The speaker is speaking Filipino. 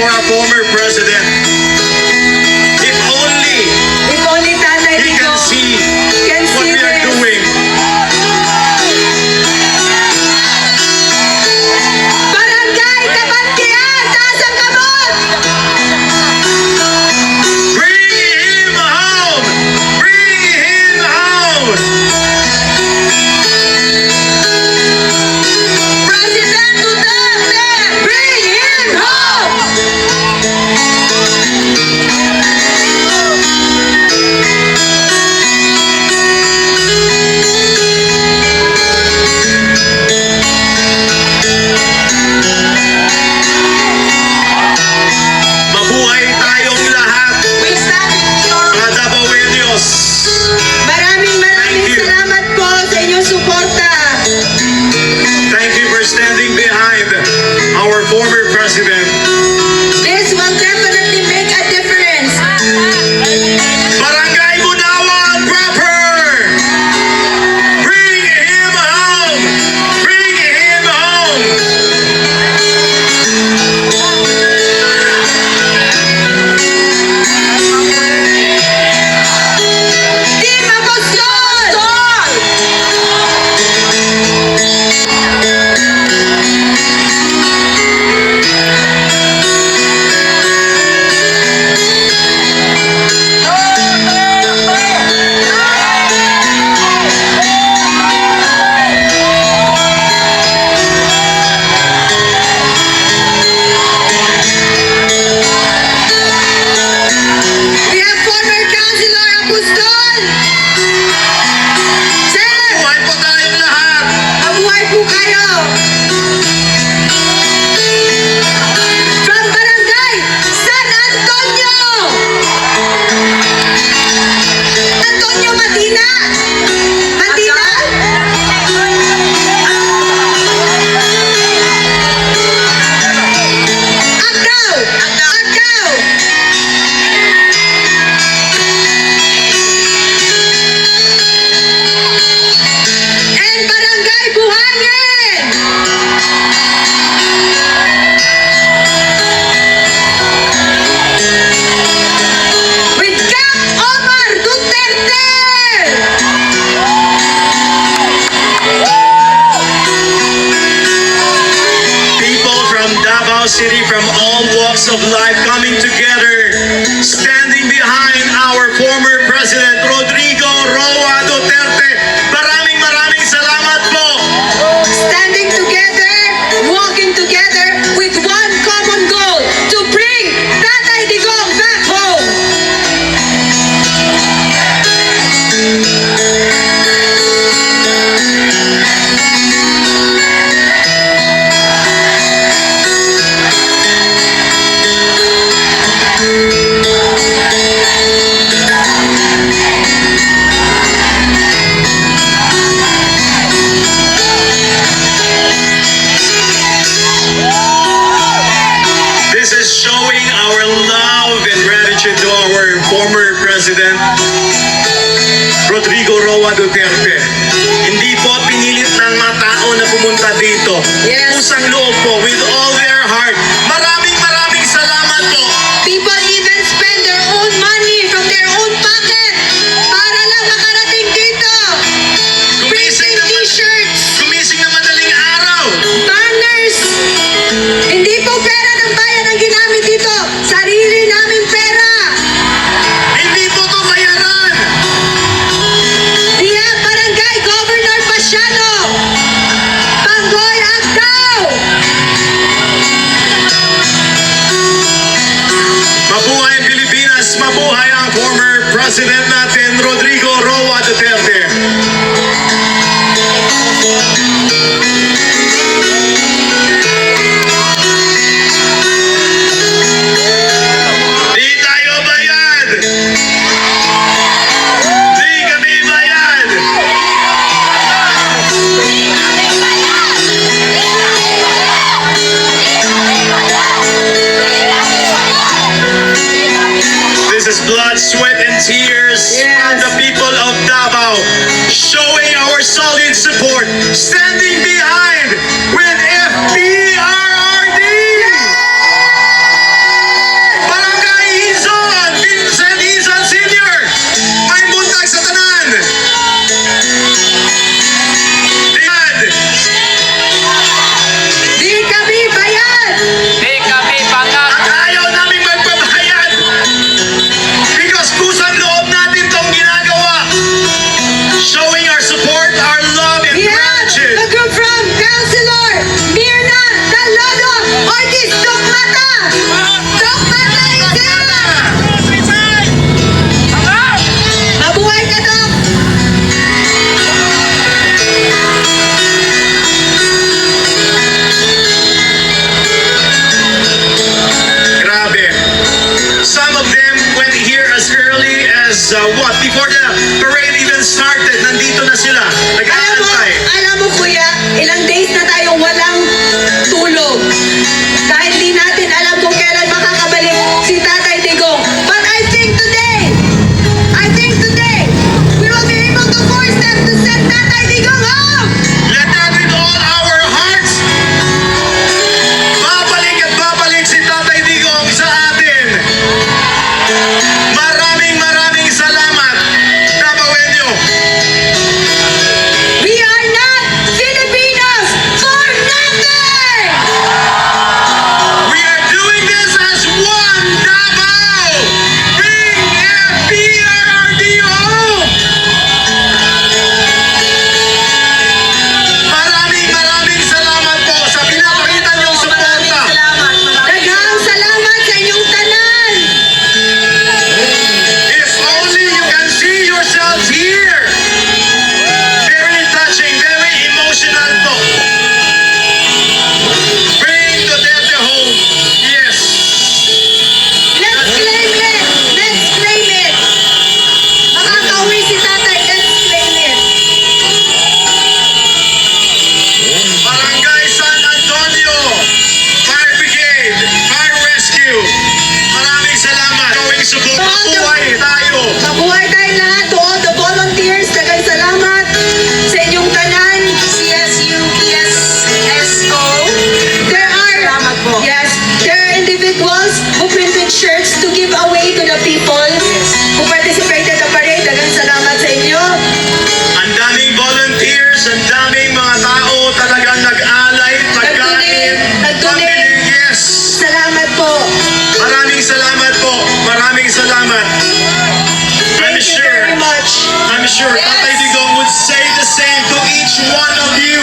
for our former and former President Rodrigo Roa Duterte. Hindi po pinilit ng mga tao na pumunta dito. Yes. Usang loob po, with all their heart. Marami Mabuhay ang former President natin, Rodrigo Roa Duterte. salamat po. Maraming salamat. I'm sure, very much. I'm sure yes. Tatay Digong would say the same to each one of you.